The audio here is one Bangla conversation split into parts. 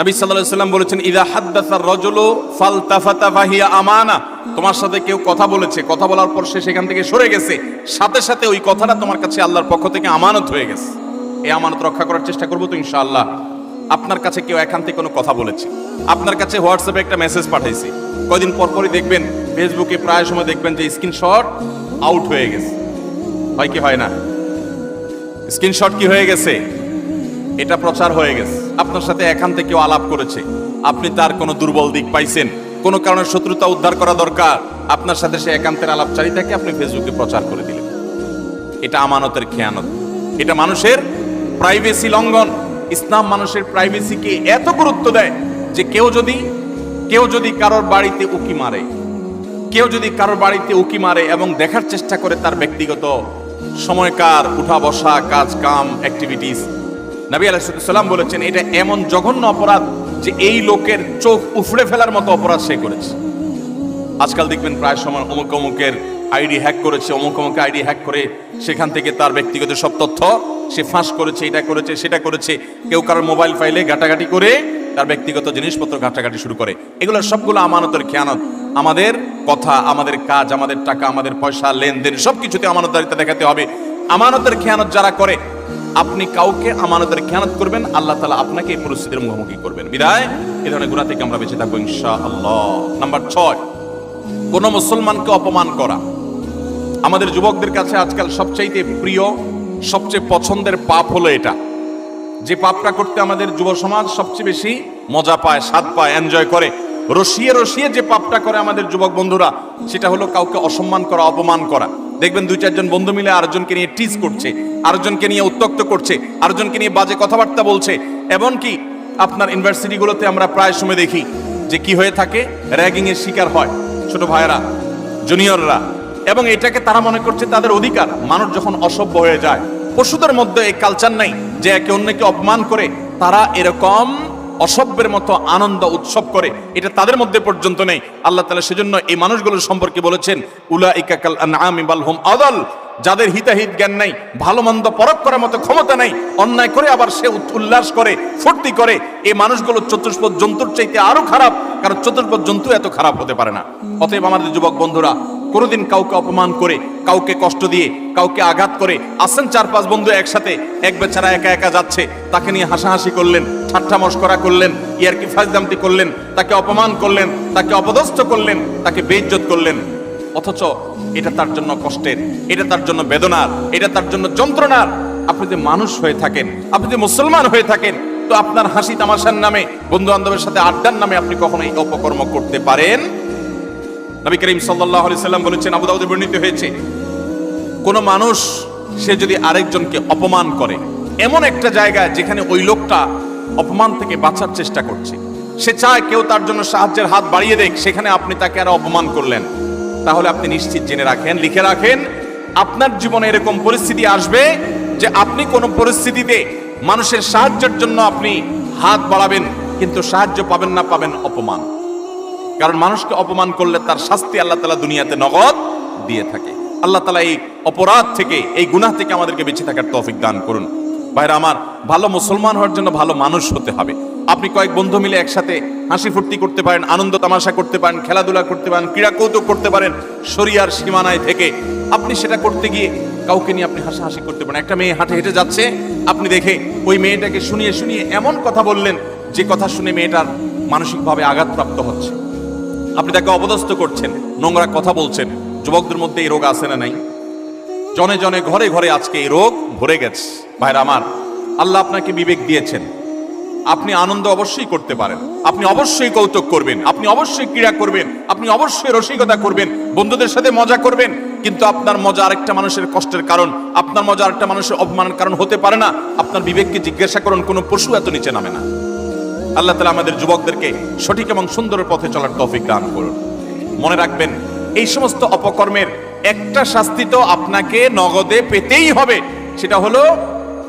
নবী সাল্লাম বলেছেন, ইদা হাদ্দাসার রজুলু ফালতাফাতা ফাহিয়া আমানা। তোমার সাথে কেউ কথা বলেছে, কথা বলার পর সে সেখান থেকে সরে গেছে। সাথে সাথে ওই কথাটা তোমার কাছে আল্লাহর পক্ষ থেকে আমানত হয়ে গেছে। এই আমানত রক্ষা করার চেষ্টা করব তো ইনশাআল্লাহ। আপনার কাছে কেউ এখান থেকে কোনো কথা বলেছে। আপনার কাছে হোয়াটসঅ্যাপে একটা মেসেজ পাঠাইছে। কয়দিন পর পরই দেখবেন ফেসবুকে প্রায় সময় দেখবেন যে স্ক্রিনশট আউট হয়ে গেছে। হয় কি হয় না? স্ক্রিনশট কি হয়ে গেছে? এটা প্রচার হয়ে গেছে। আপনার সাথে এখান থেকে আলাপ করেছে। আপনি তার কোনো দুর্বল দিক পাইছেন। কোনো কারণে শত্রুতা উদ্ধার করা দরকার। আপনার সাথে সে একান্তের আলাপচারিতাকে আপনি ফেসবুকে প্রচার করে দিলেন। এটা আমানতের খেয়ানত। এটা মানুষের প্রাইভেসি লঙ্ঘন। ইসলাম মানুষের প্রাইভেসিকে এত গুরুত্ব দেয় যে কেউ যদি কেউ যদি কারোর বাড়িতে উকি মারে, কেউ যদি কারোর বাড়িতে উকি মারে এবং দেখার চেষ্টা করে তার ব্যক্তিগত সময়কার উঠা বসা কাজ কাম অ্যাক্টিভিটিস নবী আলাইসাল্লাম বলেছেন, এটা এমন জঘন্য অপরাধ যে এই লোকের চোখ উফড়ে ফেলার মতো অপরাধ সে করেছে। আজকাল দেখবেন প্রায় সময় অমুক অমুকের আইডি হ্যাক করেছে, অমুক অমুক আইডি হ্যাক করে সেখান থেকে তার ব্যক্তিগত সব তথ্য সে ফাঁস করেছে, এটা করেছে, সেটা করেছে। কেউ কারোর মোবাইল ফাইলে ঘাটাঘাটি করে তার ব্যক্তিগত জিনিসপত্র ঘাটাঘাটি শুরু করে। এগুলো সবগুলো আমানতের খেয়ানত। আমাদের কথা, আমাদের কাজ, আমাদের টাকা, আমাদের পয়সা, লেনদেন, সবকিছুতে আমানতদারিতা দেখাতে হবে। আমানতের খেয়ানত যারা করে আপনি কাউকে আমানতের খেয়ানত করবেন, আল্লাহ তালা আপনাকে এই পরিস্থিতির মুখোমুখি করবেন। বিদায়। এ ধরনের গুণা থেকে আমরা বেঁচে থাকব ইনশা আল্লাহ নাম্বার ছয়, কোন মুসলমানকে অপমান করা। আমাদের যুবকদের কাছে আজকাল সবচাইতে প্রিয়, সবচেয়ে পছন্দের পাপ হলো এটা। যে পাপটা করতে আমাদের যুব সমাজ সবচেয়ে বেশি মজা পায়, স্বাদ পায় এনজয় করে, রসিয়ে রসিয়ে যে পাপটা করে আমাদের যুবক বন্ধুরা, সেটা হলো কাউকে অসম্মান করা, অপমান করা। দেখবেন দুই, চারজন বন্ধু মিলে আরেকজনকে নিয়ে টিজ করছে, আরেকজনকে নিয়ে উত্তক্ত করছে, আরেকজনকে নিয়ে বাজে কথাবার্তা বলছে। এমনকি আপনার ইউনিভার্সিটিগুলোতে আমরা প্রায় সময় দেখি যে কি হয়ে থাকে র্যাগিং এর শিকার হয় ছোট ভাইয়েরা, জুনিয়ররা। এবং এটাকে তারা মনে করছে তাদের অধিকার, মানুষ যখন অসভ্য হয়ে যায়। পশুদের মধ্যে এই কালচার নাই যে একে অন্যকে অপমান করে তারা এরকম অসভ্যের মতো আনন্দ উৎসব করে, এটা তাদের মধ্যে পর্যন্ত নেই। আল্লাহ তালা সেজন্য এই মানুষগুলোর সম্পর্কে বলেছেন উলা ইকাকাল আনআমি যাদের হিতাহিত জ্ঞান নাই, ভালো মন্দ পরক করার মতো ক্ষমতা নাই, অন্যায় করে আবার সে উল্লাস করে, ফুর্তি করে এই মানুষগুলো চতুষ্পদ জন্তুর চাইতে আরও খারাপ, কারণ চতুষ্পদ জন্তু এত খারাপ হতে পারে না। অতএব আমাদের যুবক বন্ধুরা, কোনোদিন কাউকে অপমান করে, কাউকে কষ্ট দিয়ে, কাউকে আঘাত করে আসেন চার পাঁচ বন্ধু একসাথে, এক বেচারা একা একা যাচ্ছে, তাকে নিয়ে হাসাহাসি করলেন, ঠাট্টা মস্করা করলেন, ইয়ারকি ফাজদামতি করলেন, তাকে অপমান করলেন, তাকে অপদস্থ করলেন, তাকে বেইজ্জত করলেন। অথচ এটা তার জন্য কষ্টের, এটা তার জন্য বেদনার, এটা তার জন্য যন্ত্রণার। আপনি যে মানুষ হয়ে থাকেন, আপনি যে মুসলমান হয়ে থাকেন, তো আপনার হাসি তামাশার নামে বন্ধু বান্ধবের সাথে আড্ডার নামে আপনি কখনো এই অপকর্ম করতে পারেন? নবী করিম আলাইহি সাল্লাম বলেছেন, আবু বর্ণিত হয়েছে, কোন মানুষ, সে যদি আরেকজনকে অপমান করে, এমন একটা জায়গায় যেখানে ওই লোকটা অপমান থেকে বাঁচার চেষ্টা করছে, সে চায় কেউ তার জন্য সাহায্যের হাত বাড়িয়ে দেখ, সেখানে আপনি তাকে আর অপমান করলেন। তাহলে আপনি নিশ্চিত জেনে রাখেন, লিখে রাখেন, আপনার জীবনে এরকম পরিস্থিতি আসবে যে আপনি কোন পরিস্থিতিতে মানুষের সাহায্যের জন্য আপনি হাত বাড়াবেন, কিন্তু সাহায্য পাবেন না, পাবেন অপমান। কারণ মানুষকে অপমান করলে তার শাস্তি আল্লাহ তালা দুনিয়াতে নগদ দিয়ে থাকে। আল্লাহ তালা এই অপরাধ থেকে, এই গুনাহ থেকে আমাদেরকে বেঁচে থাকার তৌফিক দান করুন। ভাইরা, আমার ভালো মুসলমান হওয়ার জন্য ভালো মানুষ হতে হবে। আপনি কয়েক বন্ধু মিলে একসাথে হাসি ফুর্তি করতে পারেন, আনন্দ তামাশা করতে পারেন, খেলাধুলা করতে পারেন ক্রীড়া কৌতুক করতে পারেন, শরিয়ার সীমানায় থেকে আপনি সেটা করতে গিয়ে কাউকে নিয়ে আপনি হাসাহাসি করতে পারেন। একটা মেয়ে হাঁটে হেঁটে যাচ্ছে, আপনি দেখে ওই মেয়েটাকে শুনিয়ে শুনিয়ে এমন কথা বললেন যে কথা শুনে মেয়েটার মানসিকভাবে আঘাতপ্রাপ্ত হচ্ছে। আপনি তাকে অপদস্থ করছেন, নোংরা কথা বলছেন, যুবকদের মধ্যে এই রোগ আছে না নাই? জনে জনে, ঘরে ঘরে আজকে এই রোগ ভরে গেছে। ভাইরা আমার, আল্লাহ আপনাকে বিবেক দিয়েছেন। আপনি আনন্দ অবশ্যই করতে পারেন। আপনি অবশ্যই কৌতুক করবেন। আপনি অবশ্যই ক্রীড়া করবেন। আপনি অবশ্যই রসিকতা করবেন। বন্ধুদের সাথে মজা করবেন। কিন্তু আপনার মজা আরেকটা মানুষের কষ্টের কারণ। আপনার মজা আরেকটা মানুষের অপমানের কারণ হতে পারে না। আপনার বিবেককে জিজ্ঞাসা করুন, কোনো পশু এত নিচে নামে না। আল্লাহ তালা আমাদের যুবকদেরকে সঠিক এবং সুন্দর পথে চলার তৌফিক দান করুন। মনে রাখবেন, এই সমস্ত অপকর্মের একটা শাস্তি তো আপনাকে নগদে পেতেই হবে। সেটা হলো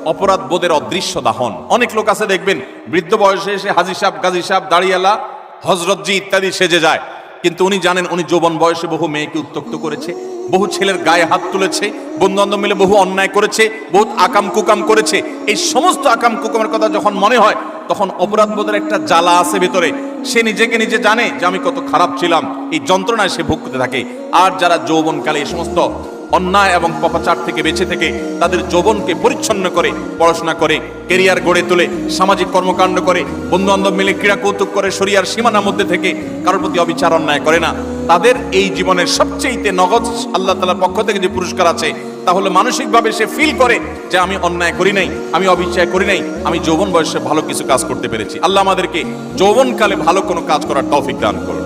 অপরাধ বোধের অদৃশ্য দাহন। অনেক লোক আছে, দেখবেন, বৃদ্ধ বয়সে এসে হাজি সাহেব, গাজী সাহেব, দাঁড়িয়ালা হজরতজি ইত্যাদি সেজে যায়। কিন্তু উনি জানেন, উনি যৌবন বয়সে বহু মেয়েকে উত্তক্ত করেছে, বহু ছেলের গায়ে হাত তুলেছে বন্ধু মিলে বহু অন্যায় করেছে, বহুত আকাম কুকাম করেছে। এই সমস্ত আকাম কুকামের কথা যখন মনে হয়, তখন অপরাধ বোধের একটা জ্বালা আছে ভেতরে। সে নিজেকে নিজে জানে যে, আমি কত খারাপ ছিলাম। এই যন্ত্রণায় সে ভুগতে থাকে। আর যারা যৌবনকালে এই সমস্ত অন্যায় এবং পপাচার থেকে বেঁচে থেকে তাদের যৌবনকে পরিচ্ছন্ন করে, পড়াশোনা করে কেরিয়ার গড়ে তোলে, সামাজিক কর্মকাণ্ড করে বন্ধু বান্ধব মিলে ক্রীড়া কৌতুক করে শরিয়ার সীমানার মধ্যে থেকে কারোর প্রতি অবিচার, অন্যায় করে না। তাদের এই জীবনের সবচেয়ে নগদ আল্লাহ তালার পক্ষ থেকে যে পুরস্কার আছে তাহলে মানসিকভাবে সে ফিল করে যে আমি অন্যায় করি নাই, আমি অবিচার করি নাই, আমি যৌবন বয়সে ভালো কিছু কাজ করতে পেরেছি। আল্লাহ আমাদেরকে যৌবনকালে ভালো কোনো কাজ করার তৌফিক দান করুন।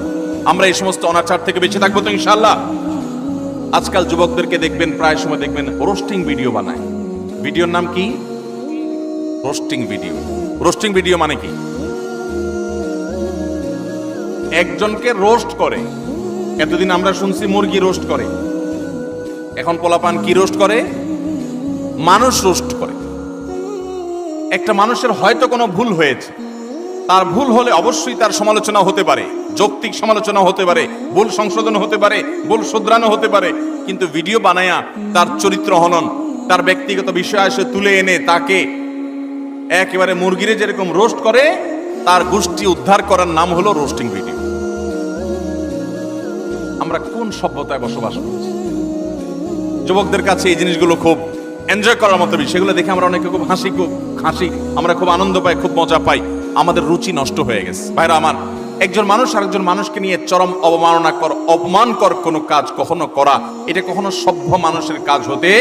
আমরা এই সমস্ত অনাচার থেকে বেঁচে থাকব তো ইনশাআল্লাহ। আজকাল যুবকদেরকে দেখবেন, প্রায় সময় দেখবেন রোস্টিং ভিডিও বানায়। ভিডিওর নাম কি? রোস্টিং ভিডিও রোস্টিং ভিডিও মানে কি? একজনকে রোস্ট করে। এতদিন আমরা শুনছি মুরগি রোস্ট করে। এখন পোলাপান কি রোস্ট করে? মানুষ রোস্ট করে। একটা মানুষের হয়তো কোনো ভুল হয়েছে। তার ভুল হলে অবশ্যই তার সমালোচনা হতে পারে। যৌক্তিক সমালোচনা হতে পারে, ভুল সংশোধন হতে পারে, ভুল শুধরানো হতে পারে। কিন্তু ভিডিও বানায়া তার চরিত্র হনন, তার ব্যক্তিগত বিষয় এসে তুলে এনে তাকে একেবারে মুরগিরে যেরকম রোস্ট করে, তার গোষ্ঠী উদ্ধার করার নাম হলো রোস্টিং ভিডিও। আমরা কোন সভ্যতায় বসবাস করছি? যুবকদের কাছে এই জিনিসগুলো খুব এনজয় করার মতো বিষয়। সেগুলো দেখে আমরা অনেকে খুব হাসি খুব হাসি, আমরা খুব আনন্দ পাই, খুব মজা পাই। আমাদের রুচি নষ্ট হয়ে গেছে। ভাইরা আমার, একজন মানুষ আরেকজন মানুষকে নিয়ে চরম অবমাননা কর অপমানকর কোনো কাজ কখনো করা, এটা কখনো সভ্য মানুষের কাজ হতে,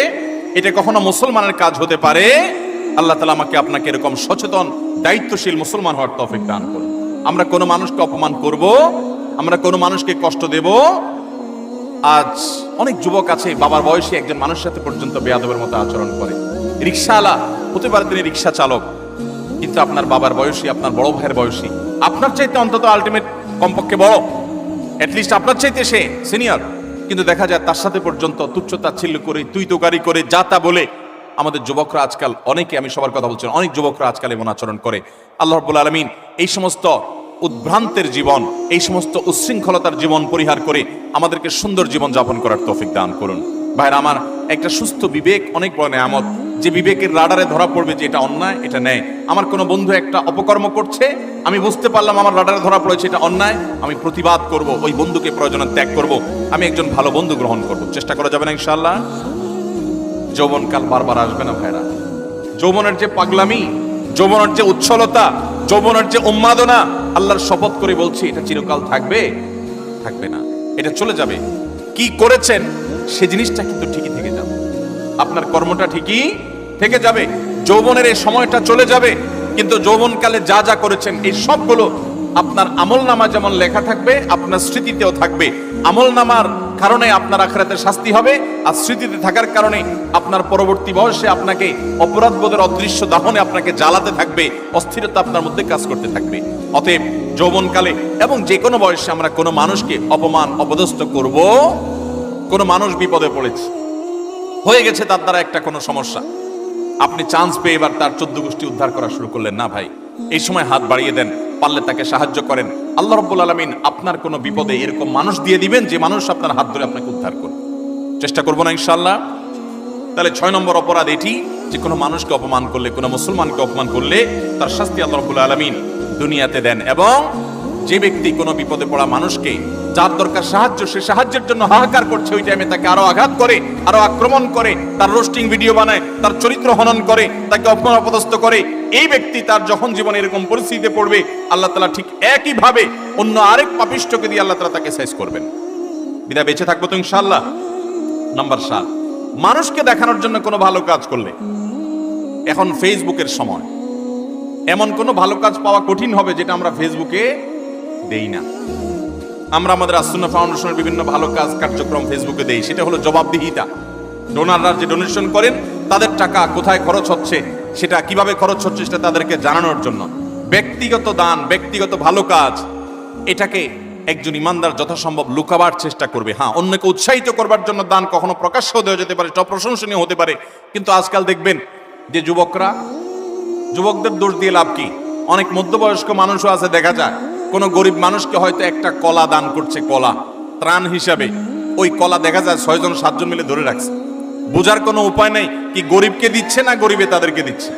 এটা কখনো মুসলমানের কাজ হতে পারে, আল্লাহ তালা আমাকে আপনাকে এরকম সচেতন, দায়িত্বশীল মুসলমান হওয়ার তফিক দান করুন। আমরা কোনো মানুষকে অপমান করব, আমরা কোনো মানুষকে কষ্ট দেব। আজ অনেক যুবক আছে, বাবার বয়সী একজন মানুষের সাথে পর্যন্ত বেয়াদবের মতো আচরণ করে। রিক্সাওয়ালা হতে পারে তিনি রিক্সা চালক কিন্তু আপনার বাবার বয়সী, আপনার বড় ভাইয়ের বয়সী, আপনার চাইতে অন্তত আলটিমেট কমপক্ষে বড়। অ্যাটলিস্ট আপনার চাইতে সে সিনিয়র কিন্তু দেখা যায় তার সাথে পর্যন্ত তুচ্ছ তাচ্ছিল্য করে তুই তোকারি করে যা তা বলে আমাদের যুবকরা আজকাল, অনেকে আমি সবার কথা বলছি অনেক যুবকরা আজকাল এমন আচরণ করে। আল্লাহ রব্বুল আলমিন এই সমস্ত উদ্ভ্রান্তের জীবন, এই সমস্ত উচ্ছৃঙ্খলতার জীবন পরিহার করে আমাদেরকে সুন্দর জীবন যাপন করার তৌফিক দান করুন। ভাইরা, আমার একটা সুস্থ বিবেক, অনেক বড় নেয়ামত। যে বিবেকের রাডারে ধরা পড়বে যে এটা অন্যায়, এটা ন্যায়। আমার কোনো বন্ধু একটা অপকর্ম করছে, আমি বুঝতে পারলাম আমার রাডারে ধরা পড়েছে, এটা অন্যায়। আমি প্রতিবাদ করব, ওই বন্ধুকে প্রয়োজনে ত্যাগ করব। আমি একজন ভালো বন্ধু গ্রহণ করব। চেষ্টা করা যাবে না ইনশাআল্লাহ? যৌবনকাল বারবার আসবে না ভাইরা। যৌবনের যে পাগলামি, যৌবনের যে উচ্ছলতা, যৌবনের যে উন্মাদনা, আল্লাহর শপথ করে বলছি, এটা চিরকাল থাকবে? থাকবে না। এটা চলে যাবে। কি করেছেন, সে জিনিসটা কিন্তু ঠিকই থেকে যাবে। আপনার কর্মটা ঠিকই থেকে যাবে। যৌবনের এই সময়টা চলে যাবে। কিন্তু যৌবনকালে যা যা করেছেন, এই সবগুলো আপনার আমল নামা যেমন লেখা থাকবে, আপনার স্মৃতিতেও থাকবে। আমল নামার কারণে আপনার আখরাতের শাস্তি হবে, আর স্মৃতিতে থাকার কারণে আপনার পরবর্তী বয়সে আপনাকে অপরাধ বোধের অদৃশ্য দাহনে আপনাকে জ্বালাতে থাকবে, অস্থিরতা আপনার মধ্যে কাজ করতে থাকবে। অতএব যৌবনকালে এবং যে কোনো বয়সে আমরা কোনো মানুষকে অপমান, অপদস্থ করব, কোনো মানুষ বিপদে পড়েছে। হয়ে গেছে তার দ্বারা একটা কোনো সমস্যা। আপনি চান্স পেয়ে এবার তার চোদ্দ গোষ্ঠী উদ্ধার করা শুরু করলেন। না ভাই, এই সময় হাত বাড়িয়ে দেন, পারলে তাকে সাহায্য করেন। আল্লাহ রব্বুল আলমিন আপনার কোনো বিপদে এরকম মানুষ দিয়ে দিবেন যে মানুষ আপনার হাত ধরে আপনাকে উদ্ধার করবে। চেষ্টা করব না ইনশাল্লাহ তাহলে ছয় নম্বর অপরাধ এটি, যে কোনো মানুষকে অপমান করলে, কোনো মুসলমানকে অপমান করলে তার শাস্তি আল্লাহ রব্বুল আলমিন দুনিয়াতে দেন এবং যে ব্যক্তি কোনো বিপদে পড়া মানুষকে যার দরকার সাহায্য, সে সাহায্যের জন্য হাহাকার করছে, ওই টাইমে তাকে আরও আঘাত করে, আরও আক্রমণ করে, তার রোস্টিং ভিডিও বানায়, তার চরিত্র হনন করে, তাকে অপমান অপদস্থ করে। এই ব্যক্তি তার যখন জীবনে এরকম পরিস্থিতিতে পড়বে, আল্লাহ তালা ঠিক একই ভাবে অন্য আরেক পাপিষ্টকে দিয়ে আল্লাহ তালা তাকে সাইজ করবেন। বিদা বেঁচে থাকব তো ইনশাল্লাহ নাম্বার সাত, মানুষকে দেখানোর জন্য কোনো ভালো কাজ করলে। এখন ফেসবুকের সময়। এমন কোনো ভালো কাজ পাওয়া কঠিন হবে যেটা আমরা ফেসবুকে দেই না। আমরা আমাদের আসুন্না ফাউন্ডেশনের বিভিন্ন ভালো কাজ কার্যক্রম ফেসবুকে দেই। সেটা হলো জবাবদিহিতা। ডোনাররা যে ডোনেশন করেন, তাদের টাকা কোথায় খরচ হচ্ছে, সেটা কীভাবে খরচ হচ্ছে সেটা তাদেরকে জানানোর জন্য। ব্যক্তিগত দান, ব্যক্তিগত ভালো কাজ, এটাকে একজন ইমানদার যথাসম্ভব লুকাবার চেষ্টা করবে। হ্যাঁ অন্যকে উৎসাহিত করবার জন্য দান কখনো প্রকাশ্য দেওয়া যেতে পারে প্রশংসনীয় হতে পারে। কিন্তু আজকাল দেখবেন যে যুবকরা, যুবকদের দোষ দিয়ে লাভ কি? অনেক মধ্যবয়স্ক মানুষও আছে, দেখা যায়। কোনো গরিব মানুষকে হয়তো একটা কলা দান করছে, কলা। ত্রাণ হিসাবে। ওই কলা দেখা যায় ছয়জন, সাতজন মিলে ধরে রাখছে। বোঝার কোনো উপায় নেই কি গরিবকে দিচ্ছে না গরিবে তাদেরকে দিচ্ছে।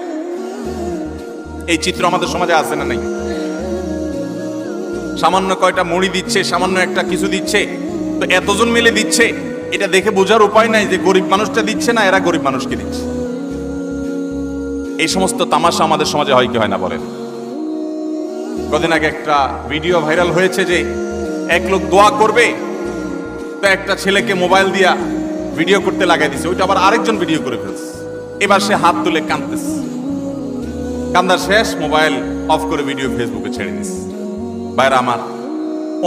এই চিত্র আমাদের সমাজে আছে না নাই? সামান্য কয়টা মুড়ি দিচ্ছে, সামান্য একটা কিছু দিচ্ছে, তো এতজন মিলে দিচ্ছে, এটা দেখে বোঝার উপায় নাই যে গরিব মানুষটা দিচ্ছে না, এরা গরিব মানুষকে দিচ্ছে। এই সমস্ত তামাশা আমাদের সমাজে হয় কি হয় না বলেন? কদিন আগে একটা ভিডিও ভাইরাল হয়েছে যে এক লোক দোয়া করবে, তো একটা ছেলেকে মোবাইল দিয়া ভিডিও করতে লাগাই দিছে। ওইটা আবার আরেকজন ভিডিও করে ফেলছে। এবার সে হাত তুলে কাঁদতেছে। কান্দার শেষ, মোবাইল অফ করে ভিডিও ফেসবুকে ছেড়ে দিছে। বাইরে আমার,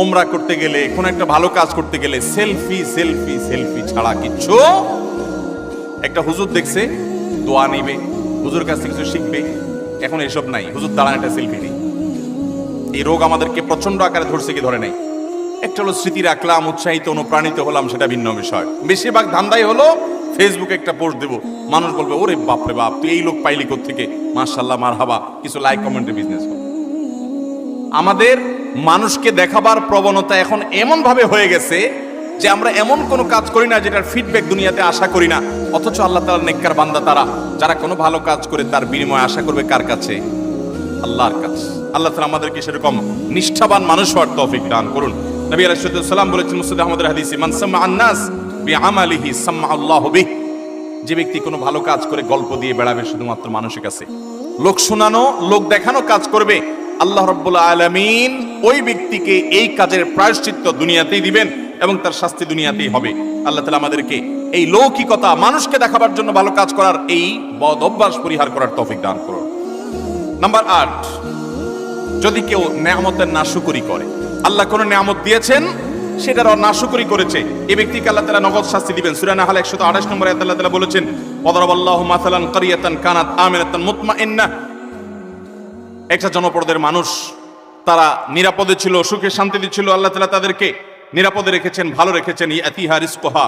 ওমরা করতে গেলে, কোন একটা ভালো কাজ করতে গেলে সেলফি সেলফি সেলফি ছাড়া কিচ্ছু একটা হুজুর দেখছে, দোয়া নিবে হুজুর কাছ থেকে কিছু শিখবে। এখন এসব নাই। হুজুর দাঁড়ান, একটা সেলফি নেই। এই রোগ আমাদেরকে প্রচণ্ড আকারে ধরছে কি ধরে নাই। একটা হলো স্মৃতি রাখলাম, উৎসাহিত, অনুপ্রাণিত হলাম, সেটা ভিন্ন বিষয়। বেশিরভাগ ধান্দাই হলো ফেসবুকে একটা পোস্ট দেব। মানুষ বলবে, ওরে বাপরে বাপ, তুই এই লোক পাইলি থেকে মার্শাল্লাহ মার হাবা কিছু লাইক কমেন্টের বিজনেস আমাদের মানুষকে দেখাবার প্রবণতা এখন এমন ভাবে হয়ে গেছে যে আমরা এমন কোনো কাজ করি না যেটার ফিডব্যাক দুনিয়াতে আশা করি না। অথচ আল্লাহ তাআলার নেককার বান্দা তারা। যারা কোনো ভালো কাজ করে তার বিনিময়ে আশা করবে কার কাছে? আল্লাহর কাছে। আল্লাহ তালা আমাদেরকে সেরকম নিষ্ঠাবান মানুষ হওয়ার তৌফিক দান করুন। নবী আলাইহিস সালাম বলেছেন মুসলিম আহমদের হাদিসে, মান সাম্মা আন্নাস বিআমালিহি সাম্মা আল্লাহু বিহি। যে ব্যক্তি কোনো ভালো কাজ করে গল্প দিয়ে বেড়াবে শুধুমাত্র মানুষের কাছে। লোক শোনানো, লোক দেখানো কাজ করবে। আল্লাহ রব্বুল আলমিন ওই ব্যক্তিকে এই কাজের প্রায়শ্চিত্ত দুনিয়াতেই দিবেন এবং তার শাস্তি দুনিয়াতেই হবে। আল্লাহ তালা আমাদেরকে এই লৌকিকতা মানুষকে দেখাবার জন্য ভালো কাজ করার এই বদ অভ্যাস পরিহার করার তৌফিক দান করুন। নাম্বার আট যদি কেউ নেয়ামতের নাশুকরি করে, আল্লাহ কোন নেয়ামত দিয়েছেন? সেটার নাশুকরি করেছে। এই ব্যক্তিকে আল্লাহ তালা নগদ শাস্তি দিবেন। সুরানা হাল একশো আঠাশ নম্বর আল্লাহ তালা বলেছেন পদরাবাল্লাহ মাসালান কারিয়াতান কানাত আমিনাতান মুতমাইন্না একটা জনপদের মানুষ, তারা নিরাপদে ছিল, সুখে শান্তিতে ছিল। আল্লাহ তালা তাদেরকে নিরাপদে রেখেছেন, ভালো রেখেছেন। ইয়াতিহা রিজকুহা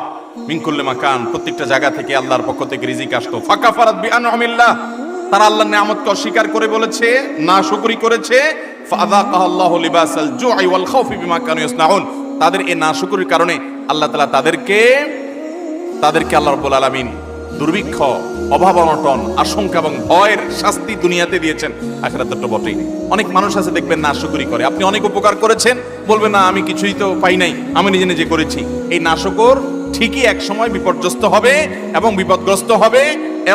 মিনকুল্লি মাকান। প্রত্যেকটা জায়গা থেকে আল্লাহর পক্ষ থেকে রিজিক আসতো। ফাঁকা ফারাত বিআনআমিল্লাহ। তারা আল্লাহর নিয়ামতকে অস্বীকার করে বলেছে, না শুকরি করেছে। তাদের এই না শুকুরির কারণে আল্লাহ তালা তাদেরকে তাদেরকে আল্লাহ রাব্বুল আলামিন দুর্ভিক্ষ, অভাব অনটন, আশঙ্কা এবং ভয়ের শাস্তি দুনিয়াতে দিয়েছেন। আখেরাতে তো বটেই অনেক মানুষ আছে দেখবেন নাশকরি করে। আপনি অনেক উপকার করেছেন, বলবেন, না, আমি কিছুই তো পাই নাই। আমি নিজে নিজে করেছি। এই নাশকর ঠিকই এক সময় বিপর্যস্ত হবে এবং বিপদগ্রস্ত হবে।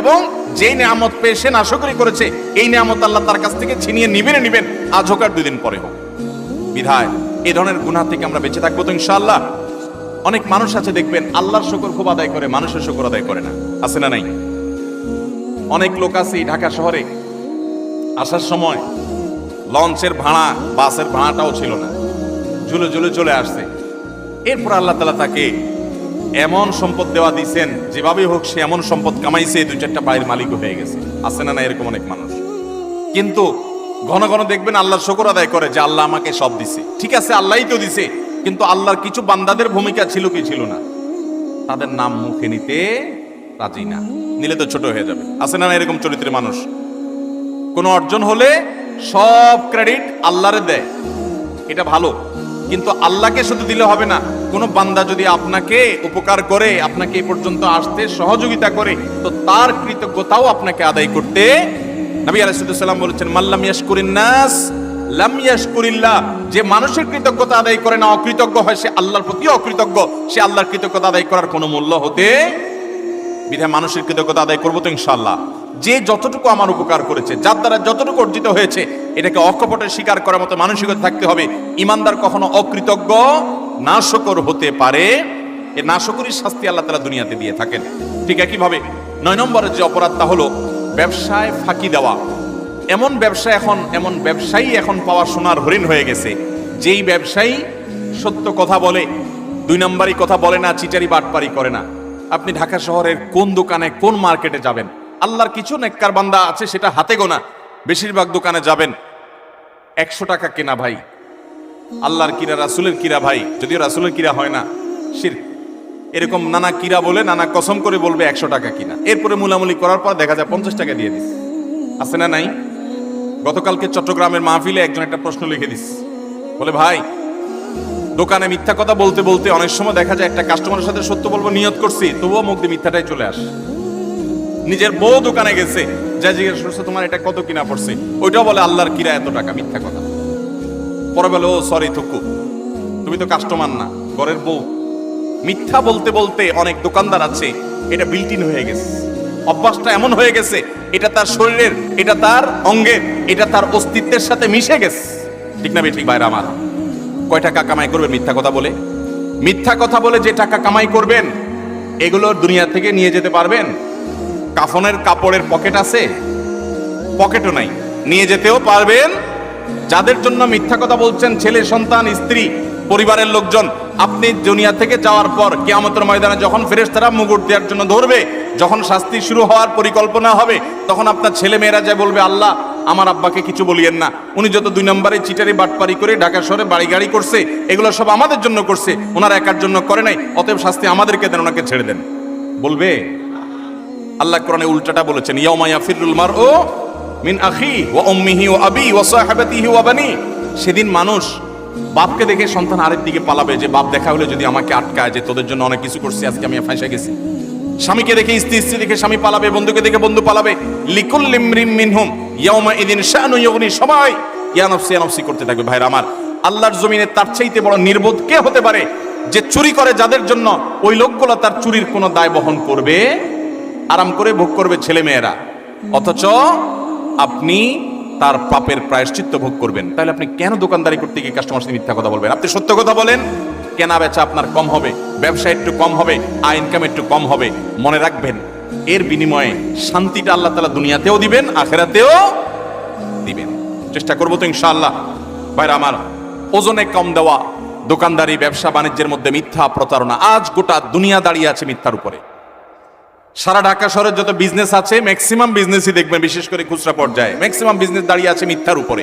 এবং যেই নিয়ামত পেয়ে সে নাশকরি করেছে, এই নিয়ামত আল্লাহ তার কাছ থেকে ছিনিয়ে নিবেন নিবেন। আজ হোক আর দুই দিন পরে হোক। বিধায় এ ধরনের গুনাহ থেকে আমরা বেঁচে থাকব তো ইনশাআল্লাহ। অনেক মানুষ আছে দেখবেন, আল্লাহর শুকর খুব আদায় করে, মানুষের শুকর আদায় করে না। আছে না নাই? অনেক লোক আছে ঢাকা শহরে, আসার সময় লঞ্চের ভাড়া, বাসের ভাড়াটাও ছিল না। ঝুলে ঝুলে চলে আসছে। এরপর আল্লাহ তালা তাকে এমন সম্পদ দেওয়া দিয়েছেন যেভাবেই হোক সে এমন সম্পদ কামাইছে দুই চারটা বাড়ির মালিকও হয়ে গেছে। আছে না না এরকম অনেক মানুষ? কিন্তু ঘন ঘন দেখবেন আল্লাহর শকর আদায় করে যে আল্লাহ আমাকে সব দিছে। ঠিক আছে, আল্লাহই তো দিছে, কিন্তু আল্লাহর কিছু বান্দাদের ভূমিকা ছিল কি ছিল না? তাদের নাম মুখে নিতে রাজি না। নিলে তো ছোট হয়ে যাবে। আছে না না এরকম চরিত্রের মানুষ? কোনো অর্জন হলে সব ক্রেডিট আল্লাহরে দেয়। এটা ভালো, কিন্তু আল্লাহকে শুধু দিলে হবে না। কোনো বান্দা যদি আপনাকে উপকার করে, আপনাকে এই পর্যন্ত আসতে সহযোগিতা করে, তো তার কৃতজ্ঞতাও আপনাকে আদায় করতে নবী আলাইহিসসালাম বলেছেন মাল্লাম ইয়াশকুরিন নাস, লাম ইয়াশকুরিল্লাহ। যে মানুষের কৃতজ্ঞতা আদায় করে না, অকৃতজ্ঞ হয়, সে আল্লাহর প্রতি অকৃতজ্ঞ। সে আল্লাহর কৃতজ্ঞতা আদায় করার কোনো মূল্য হতে বিধায় মানুষের কৃতজ্ঞতা আদায় করব তো ইনশাল্লাহ যে যতটুকু আমার উপকার করেছে, যার দ্বারা যতটুকু অর্জিত হয়েছে, এটাকে অকপটে স্বীকার করার মতো মানসিকতা থাকতে হবে। ইমানদার কখনো অকৃতজ্ঞ নাশকর হতে পারে, এ নাশকরির শাস্তি আল্লাহ তালা দুনিয়াতে দিয়ে থাকেন। ঠিক একইভাবে নয় নম্বরের যে অপরাধটা হলো ব্যবসায় ফাঁকি দেওয়া। এমন ব্যবসা এখন, এমন ব্যবসায়ী এখন পাওয়া সোনার হরিণ হয়ে গেছে। যেই ব্যবসায়ী সত্য কথা বলে, দুই নম্বরই কথা বলে না, চিটারি বাটপারি করে না। আপনি ঢাকা শহরের কোন দোকানে, কোন মার্কেটে যাবেন? আল্লাহর কিছু নেককার বান্দা আছে সেটা হাতে গোনা। বেশিরভাগ দোকানে যাবেন। একশো টাকা কেনা ভাই আল্লাহর কিরা, রাসুলের কিরা ভাই। যদিও রাসুলের কিরা হয় না শির এরকম নানা কিরা বলে, নানা কসম করে বলবে একশো টাকা কিনা। এরপরে মুলামুলি করার পর দেখা যায় পঞ্চাশ টাকা দিয়ে দিস। আছে না নাই? গতকালকে চট্টগ্রামের মাহফিলে একজন একটা প্রশ্ন লিখে দিস। বলে, ভাই, দোকানে মিথ্যা কথা বলতে বলতে অনেক সময় দেখা যায় একটা কাস্টমারের সাথে সত্য বলব, নিয়ত করছি, তবুও মুখ দিয়ে মিথ্যাটাই চলে আসে। নিজের বউ দোকানে গেছে যা জিজ্ঞেস করছে, তোমার এটা কত কিনা পড়ছে? ওইটাও বলে, আল্লাহর কিরা এত টাকা, মিথ্যা কথা। পরে বলে, ও সরি থুকু। তুমি তো কাস্টমার না, ঘরের বউ। মিথ্যা বলতে বলতে অনেক দোকানদার আছে, এটা বিল্টিন হয়ে গেছে। অভ্যাসটা এমন হয়ে গেছে, এটা তার শরীরের, এটা তার অঙ্গের, এটা তার অস্তিত্বের সাথে মিশে গেছে। ঠিক না ঠিক বাইরে আমার? কয় টাকা কামাই করবেন মিথ্যা কথা বলে? মিথ্যা কথা বলে যে টাকা কামাই করবেন, এগুলো দুনিয়া থেকে নিয়ে যেতে পারবেন। কাফনের কাপড়ের পকেট আছে, পকেটও নাই, নিয়ে যেতেও পারবেন যাদের জন্য মিথ্যা কথা বলছেন ছেলে, সন্তান, স্ত্রী, পরিবারের লোকজন, আপনি দুনিয়া থেকে যাওয়ার পর কিয়ামতের ময়দানে যখন ফেরেশতারা মুগুর দেওয়ার জন্য ধরবে, যখন শাস্তি শুরু হওয়ার পরিকল্পনা হবে, তখন আপনার ছেলে মেয়েরা যায় বলবে, আল্লাহ, আমার আব্বাকে কিছু বলিয়েন না। উনি যত দুই নম্বরে চিটারি বাটপারি করে ঢাকা শহরে বাড়ি গাড়ি করছে, এগুলো সব আমাদের জন্য করছে। ওনার একার জন্য করে নাই, অতএব শাস্তি আমাদেরকে দেন, ওনাকে ছেড়ে দেন। বলবে? আল্লাহ কোরআনে উল্টাটা বলেছেন, ইয়াউমা ইয়াফিরুল মারউ মিন আখি ও উম্মিহি ও আবি ওয়া সাহাবাতিহি ওয়া বানি। সেদিন মানুষ বাপকে দেখে সন্তান আরেক দিকে পালাবে, যে বাপ দেখা হলে যদি আমাকে আটকায় যে তোদের জন্য অনেক কিছু করছি, আজকে আমি ফাঁসে গেছি। স্বামীকে দেখে, স্ত্রী স্ত্রী দেখে স্বামী পালাবে, বন্ধুকে দেখে বন্ধু পালাবে। লিকুল লিমরিম মিনহুম, ইয়াউমা ইদিন শানু ইউগনি সবাই ইয়া নফসি ইয়া নফসি করতে থাকবে ভাইরা আমার। আল্লাহর জমিনে তার চাইতে বড় নির্বোধ কে হতে পারে? যে চুরি করে যাদের জন্য ওই লোকগুলো তার চুরির কোনো দায় বহন করবে? আরাম করে ভোগ করবে ছেলে মেয়েরা অথচ আপনি তার পাপের প্রায়শ্চিত্ত ভোগ করবেন। তাহলে আপনি কেন দোকানদারি করতে গিয়ে কাস্টমার সাথে মিথ্যা কথা বলবেন? আপনি সত্য কথা বলেন। কেনা বেচা আপনার কম হবে, ব্যবসা একটু কম হবে, আয় ইনকাম একটু কম হবে, মনে রাখবেন, এর বিনিময়ে শান্তিটা আল্লাহ তালা দুনিয়াতেও দিবেন, আখেরাতেও দিবেন। চেষ্টা করব তো ইনশাআল্লাহ। ভাইরা আমার, ওজনে কম দেওয়া, দোকানদারি, ব্যবসা, বাণিজ্যের মধ্যে মিথ্যা প্রতারণা, আজ গোটা দুনিয়া দাঁড়িয়ে আছে মিথ্যার উপরে। সারা ঢাকা শহরের যত বিজনেস আছে ম্যাক্সিমাম বিজনেসই দেখবেন, বিশেষ করে খুচরা পর্যায়ে। ম্যাক্সিমাম বিজনেস দাঁড়িয়ে আছে মিথ্যার উপরে।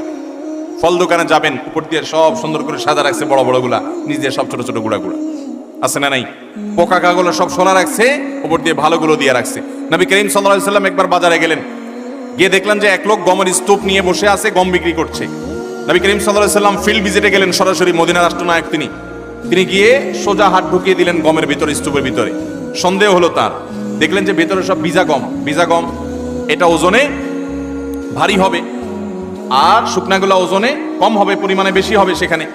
ফল দোকানে যাবেন, উপর দিয়ে সব সুন্দর করে সাজা রাখছে বড় বড়গুলা নিচ দিয়ে সব ছোট ছোট গুড়া গুড়া আছে না নাই? পোকা কাগুলো সব সোনা রাখছে, উপর দিয়ে ভালোগুলো দিয়ে রাখছে। নবী করিম সাল্লাম একবার বাজারে গেলেন। গিয়ে দেখলেন যে এক লোক গমের স্তূপ নিয়ে বসে আছে, গম বিক্রি করছে। নবী করিম সাল্লাম ফিল্ড ভিজিটে গেলেন সরাসরি মদিনা রাষ্ট্রনায়ক তিনি। তিনি গিয়ে সোজা হাত ঢুকিয়ে দিলেন গমের ভিতরে, স্তূপের ভিতরে। সন্দেহ হলো তার। দেখলেন যে ভেতরে সব ভিজা গম ভিজা গম এটা ওজনে ভারী হবে। আর শুকনাগুলো ওজনে কম হবে পরিমাণে বেশি হবে সেখানে।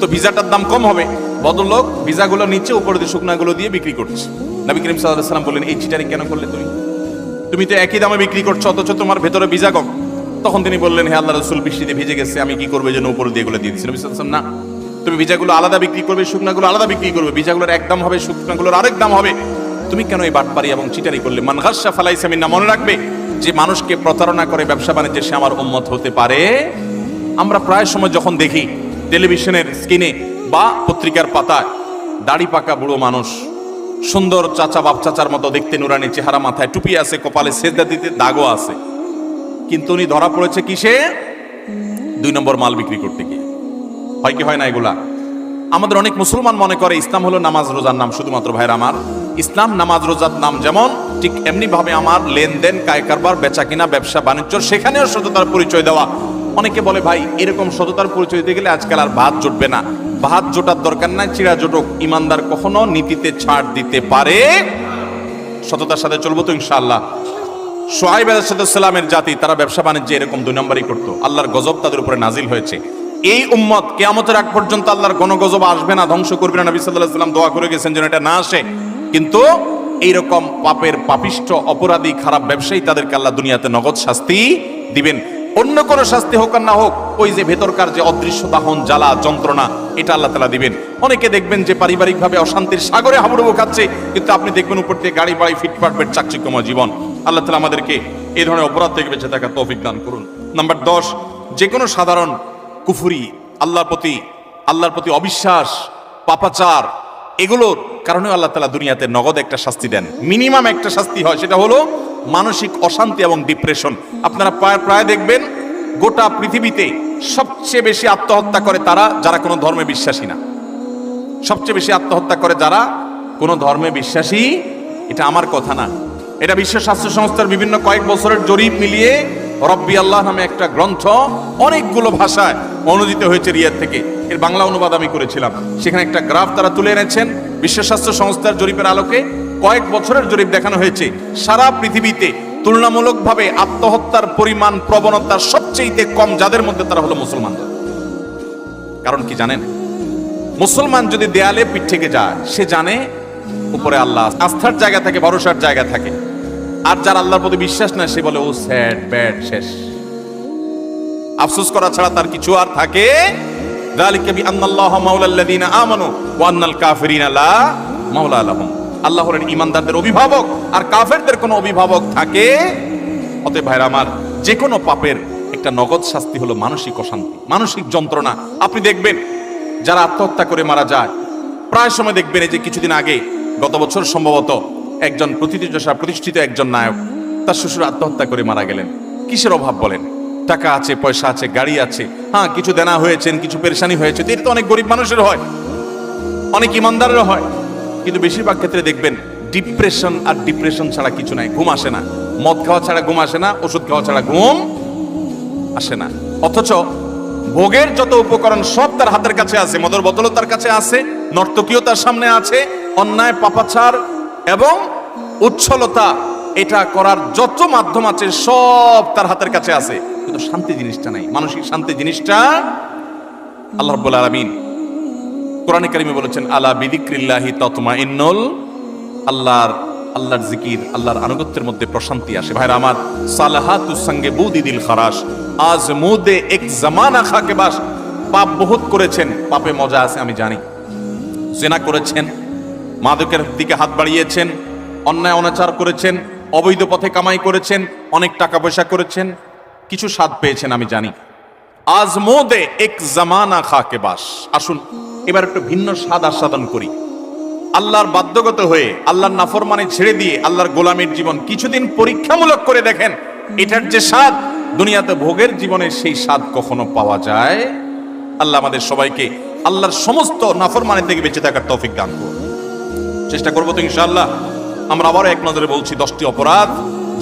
তো ভিজাটার দাম কম হবে। ভদ্রলোক ভিজাগুলো নিচে উপরে দিয়ে শুকনাগুলো দিয়ে বিক্রি করছে। নবী করিম সাল্লাহ সাল্লাম বললেন এই চিটারি কেন করলে তুমি? তুমি তো একই দামে বিক্রি করছ অথচ তোমার ভেতরে ভিজা কম তখন তিনি বললেন হে আল্লাহ রসুল বৃষ্টিতে ভিজে গেছে আমি কি করব যেন উপরে দিয়ে এগুলো দিয়ে দিচ্ছি নবী ওয়াসাল্লাম, না তুমি ভিজাগুলো আলাদা বিক্রি করবে শুকনাগুলো আলাদা বিক্রি করবে। ভিজাগুলোর এক দাম হবে শুকনাগুলোর আরেক দাম হবে। তুমি কেন এই বাটপারি এবং চিটারি করলে? মানহাসা ফালাই সামিনা মনে রাখবে যে মানুষকে প্রতারণা করে ব্যবসা বাণিজ্যে সে আমার উন্মত হতে পারে। আমরা প্রায় সময় যখন দেখি টেলিভিশনের স্ক্রিনে বা পত্রিকার পাতায় দাড়ি পাকা বুড়ো মানুষ, সুন্দর চাচা বাপ চাচার মতো দেখতে নুরানি চেহারা মাথায় টুপি আছে, কপালে সেজদা দিতে দাগও আছে। কিন্তু উনি ধরা পড়েছে কিসে? দুই নম্বর মাল বিক্রি করতে গিয়ে। হয় কি হয় না এগুলা? আমাদের অনেক মুসলমান মনে করে ইসলাম হলো নামাজ রোজার নাম, শুধুমাত্র ভাইয়ের আমার। ইসলাম নামাজ রোজার নাম যেমন, ঠিক এমনি ভাবে আমার লেনদেন কায় কারবার বেচা কিনা ব্যবসা, বাণিজ্য, সেখানেও সততার পরিচয় দেওয়া। অনেকে বলে, ভাই, এরকম সততার পরিচয় দিতে গেলে আজকাল আর ভাত জুটবে না। ভাত জোটার দরকার নাই চিড়া জোটক। ইমানদার কখনো নীতিতে ছাড় দিতে পারে। সততার সাথে চলবো তো ইনশাআল্লাহ। সোহাইব আলাইসালামের জাতি, তারা ব্যবসা বাণিজ্যে এরকম দুই নম্বরই করতো। আল্লাহর গজব তাদের উপরে নাজিল হয়েছে। এই উম্মত কেয়ামতের আগ পর্যন্ত আল্লাহর কোন গজব আসবে না, ধ্বংস করবে না। নবী সাল্লাহ সাল্লাম দোয়া করে গেছেন যেন এটা না আসে। কিন্তু এইরকম পাপের পাপিষ্ট অপরাধী, খারাপ ব্যবসায়ী তাদেরকে আল্লাহ দুনিয়াতে নগদ শাস্তি দিবেন। অন্য কোন শাস্তি হোক আর না হোক, ওই যে ভেতরকার যে অদৃশ্য দাহন জ্বালা, যন্ত্রণা, এটা আল্লাহ তালা দিবেন। অনেকে দেখবেন যে পারিবারিকভাবে অশান্তির সাগরে হাবুডুবু খাচ্ছে, কিন্তু আপনি দেখবেন উপর থেকে গাড়ি, বাড়ি ফিটফাট বেট চাকচিক্যময় জীবন। আল্লাহ তালা আমাদেরকে এই ধরনের অপরাধ থেকে বেঁচে থাকার তৌফিক দান করুন। নাম্বার দশ যে কোনো সাধারণ কুফুরি, আল্লাহর প্রতি আল্লাহর প্রতি অবিশ্বাস, পাপাচার, এগুলোর কারণে আল্লাহ তালা দুনিয়াতে নগদ একটা শাস্তি দেন। মিনিমাম একটা শাস্তি হয়, সেটা হলো মানসিক অশান্তি এবং ডিপ্রেশন। আপনারা প্রায় প্রায় দেখবেন গোটা পৃথিবীতে সবচেয়ে বেশি আত্মহত্যা করে তারা যারা কোনো ধর্মে বিশ্বাসী না। সবচেয়ে বেশি আত্মহত্যা করে যারা কোনো ধর্মে বিশ্বাসী, এটা আমার কথা না। এটা বিশ্ব স্বাস্থ্য সংস্থার বিভিন্ন কয়েক বছরের জরিপ মিলিয়ে রব্বি আল্লাহ নামে একটা গ্রন্থ অনেকগুলো ভাষায় অনুদিত হয়েছে রিয়াদ থেকে। এর বাংলা অনুবাদ আমি করেছিলাম। সেখানে একটা গ্রাফ তারা তুলে এনেছেন। বিশ্ব স্বাস্থ্য সংস্থার জরিপের আলোকে কয়েক বছরের জরিপ দেখানো হয়েছে। সারা পৃথিবীতে তুলনামূলকভাবে আত্মহত্যার পরিমাণ, প্রবণতা সবচেয়ে কম যাদের মধ্যে তারা হলো মুসলমানরা কারণ কি জানেন? মুসলমান যদি দেয়ালে পিঠ থেকে যায়, সে জানে উপরে আল্লাহ আস্থার জায়গা থাকে, ভরসার জায়গা থাকে। আর যার আল্লাহর প্রতি বিশ্বাস না সে বলে, ও স্যাড, ব্যাড, শেষ। আফসোস করা ছাড়া তার কিছু আর থাকে। যালিকা বিআন্নাল্লাহ মাওলাল্লাযিনা আমানু ওয়া আন্নাল কাফিরিনা লা মাওলা লাহুম। আল্লাহ হলেন ইমানদারদের অভিভাবক আর কাফেরদের কোনো অভিভাবক থাকে। অতএব ভাইরা আমার যে কোনো পাপের একটা নগদ শাস্তি হলো মানসিক অশান্তি, মানসিক যন্ত্রণা। আপনি দেখবেন, যারা আত্মহত্যা করে মারা যায়, প্রায় সময় দেখবেন এই যে কিছুদিন আগে, গত বছর সম্ভবত একজন প্রতিষ্ঠা প্রতিষ্ঠিত একজন নায়ক, তার শ্বশুর আত্মহত্যা করে মারা গেলেন। কিসের অভাব বলেন? টাকা আছে, পয়সা আছে, গাড়ি আছে। হ্যাঁ কিছু দেনা হয়েছেন, কিছু পেরেশানি হয়েছে এটা তো অনেক গরিব মানুষের হয়। অনেক ইমানদারের হয়। কিন্তু বেশিরভাগ ক্ষেত্রে দেখবেন ডিপ্রেশন আর ডিপ্রেশন ছাড়া কিছু নাই, ঘুম আসে না। মদ খাওয়া ছাড়া ঘুম আসে না, ওষুধ খাওয়া ছাড়া ঘুম আসে না। অথচ ভোগের যত উপকরণ সব তার হাতের কাছে আছে, মদর বোতলও তার কাছে আছে নর্তকীয় তার সামনে আছে, অন্যায়, পাপাচার এবং উচ্ছলতা এটা করার যত মাধ্যম আছে, সব তার হাতের কাছে আছে। কিন্তু শান্তি জিনিসটা নাই। মানসিক শান্তি জিনিসটা আল্লাহ রাব্বুল আলামিন কোরআনে কারিমে বলেছেন, আলা বিদিক্রিল্লাহি ততমা ইন্নল আল্লাহর আল্লাহর জিকির, আল্লাহর আনুগত্যের মধ্যে প্রশান্তি আসে। ভাইরা আমার সালাহাতু সঙ্গে বুদি দিল খারাস আজ মুদে এক জামানা খাকে বাস পাপ বহুত করেছেন। পাপে মজা আছে, আমি জানি। জেনা করেছেন। মাদকের দিকে হাত বাড়িয়েছেন, অন্যায় অনাচার করেছেন, অবৈধ পথে কামাই করেছেন, অনেক টাকা পয়সা করেছেন, কিছু স্বাদ পেয়েছেন আমি জানি। আজ মোদে এক জামানা খাকে বাস। আসুন, এবার একটু ভিন্ন স্বাদ আস্বাদন করি। আল্লাহর বাধ্যগত হয়ে, আল্লাহর নাফরমানে ছেড়ে দিয়ে, আল্লাহর গোলামের জীবন কিছুদিন পরীক্ষামূলক করে দেখেন, এটার যে স্বাদ, দুনিয়াতে ভোগের জীবনে সেই স্বাদ কখনো পাওয়া যায়? আল্লাহ আমাদের সবাইকে আল্লাহর সমস্ত নাফরমানে থেকে বেঁচে থাকার তৌফিক দান করুন। চেষ্টা করব তো ইনশাল্লাহ আমরা আবারও এক নজরে বলছি, দশটি অপরাধ,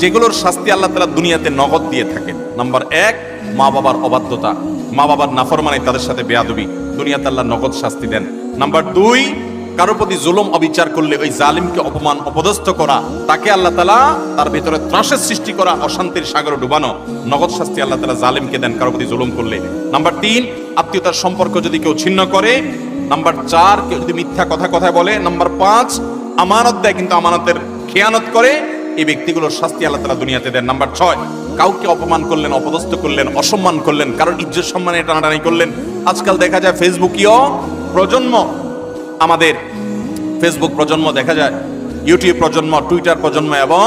যেগুলোর শাস্তি আল্লাহ তালা দুনিয়াতে নগদ দিয়ে থাকেন। নাম্বার এক, মা বাবার অবাধ্যতা। মা বাবার নাফরমানে তাদের সাথে বেয়াদবি। দুনিয়াতে আল্লাহ নগদ শাস্তি দেন। নাম্বার দুই কারও প্রতি জুলুম, অবিচার করলে ওই জালিমকে অপমান, অপদস্থ করা। তাকে আল্লাহ তালা তার ভেতরে ত্রাসের সৃষ্টি করা, অশান্তির সাগরে ডুবানো। নগদ শাস্তি আল্লাহ তালা জালিমকে দেন কারও প্রতি জুলুম করলে। নাম্বার তিন, আত্মীয়তার সম্পর্ক যদি কেউ ছিন্ন করে নাম্বার চার, কেউ যদি মিথ্যা কথা কথা বলে, নাম্বার পাঁচ, আমানত দেয় কিন্তু আমানতের খেয়ানত করে, এই ব্যক্তিগুলোর শাস্তি আল্লাহ তালা দুনিয়াতে দেন। নাম্বার ছয়, কাউকে অপমান করলেন, অপদস্থ করলেন, অসম্মান করলেন কারণ ইজ্জত সম্মানে টানাটানি করলেন। আজকাল দেখা যায় ফেসবুকীয় প্রজন্ম, আমাদের ফেসবুক প্রজন্ম দেখা যায়, ইউটিউব প্রজন্ম, টুইটার প্রজন্ম এবং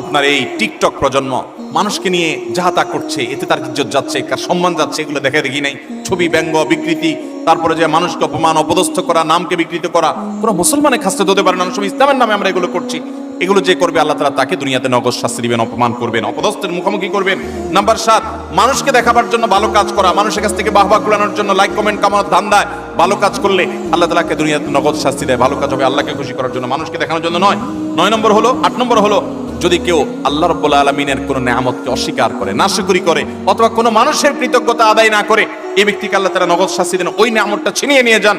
আপনার এই টিকটক প্রজন্ম, মানুষকে নিয়ে যাহা তা করছে, এতে তার ইজ্জত যাচ্ছে কার সম্মান যাচ্ছে, এগুলো দেখা দেখি নাই। ছবি ব্যঙ্গ, বিকৃতি তারপরে যে মানুষকে অপমান, অপদস্থ করা, নামকে বিকৃত করা, কোনো মুসলমানের খাস্তে হতে পারে না। সময় ইসলামের নামে আমরা এগুলো করছি। এগুলো যে করবে আল্লাহ তালা তাকে দুনিয়াতে নগদ শাস্তি দিবেন, অপমান করবেন, অপদস্থের মুখোমুখি করবেন। নাম্বার সাত, মানুষকে দেখাবার জন্য ভালো কাজ করা, মানুষের কাছ থেকে বাহবা কুড়ানোর জন্য লাইক কমেন্ট কামানোর ধান্দায় ভালো কাজ করলে আল্লাহ তালাকে দুনিয়াতে নগদ শাস্তি দেয়, ভালো কাজ হবে আল্লাহকে খুশি করার জন্য। মানুষকে দেখানোর জন্য নয়। নয় নম্বর হলো, আট নম্বর হলো যদি কেউ আল্লাহ রব্বুল আলমিনের কোনো নেয়ামতকে অস্বীকার করে, নাশকরি করে, অথবা কোনো মানুষের কৃতজ্ঞতা আদায় না করে, এই ব্যক্তিকে আল্লাহ তারা নগদ শাস্তি দেন, ওই নেয়ামতটা ছিনিয়ে নিয়ে যান।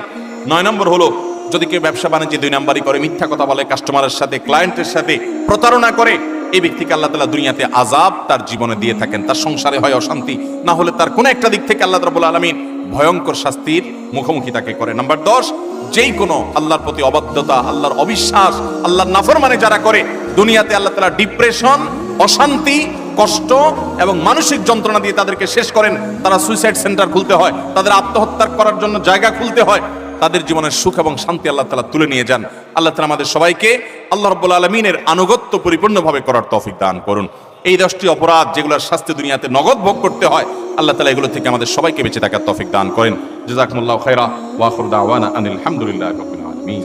নয় নম্বর হলো, যদি কেউ ব্যবসা বাণিজ্যে দুই নাম্বারই করে, মিথ্যা কথা বলে কাস্টমারের সাথে ক্লায়েন্টের সাথে প্রতারণা করে, এই ব্যক্তিকে আল্লাহ তালা দুনিয়াতে আজাব তার জীবনে দিয়ে থাকেন, তার সংসারে হয় অশান্তি। না হলে তার কোনো একটা দিক থেকে আল্লাহ রাবুল আলমিন ভয়ঙ্কর শাস্তির মুখোমুখি তাকে করে। নাম্বার দশ, যেই কোনো আল্লাহর প্রতি অবাধ্যতা, আল্লাহর অবিশ্বাস, আল্লাহর নাফরমানে যারা করে দুনিয়াতে আল্লাহ তালা ডিপ্রেশন অশান্তি, কষ্ট এবং মানসিক যন্ত্রণা দিয়ে তাদেরকে শেষ করেন। তারা সুইসাইড সেন্টার খুলতে হয়, তাদের আত্মহত্যা করার জন্য জায়গা খুলতে হয়। তাদের জীবনের সুখ এবং শান্তি আল্লাহ তালা তুলে নিয়ে যান। আল্লাহ তালা আমাদের সবাইকে আল্লাহ রব্বুল আলমিনের আনুগত্য পরিপূর্ণভাবে করার তৌফিক দান করুন। এই দশটি অপরাধ যেগুলোর শাস্তি দুনিয়াতে নগদ ভোগ করতে হয়, আল্লাহ তালা এগুলো থেকে আমাদের সবাইকে বেঁচে থাকার তৌফিক দান করেন। জাজাকুমুল্লাহ খৈরা ওয়াখরুদ্দাওয়ানা আনিল হামদুলিল্লাহ রবিল আলমিন।